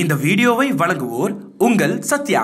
இந்த வீடியோவை வழங்குவோர் உங்கள் சத்யா.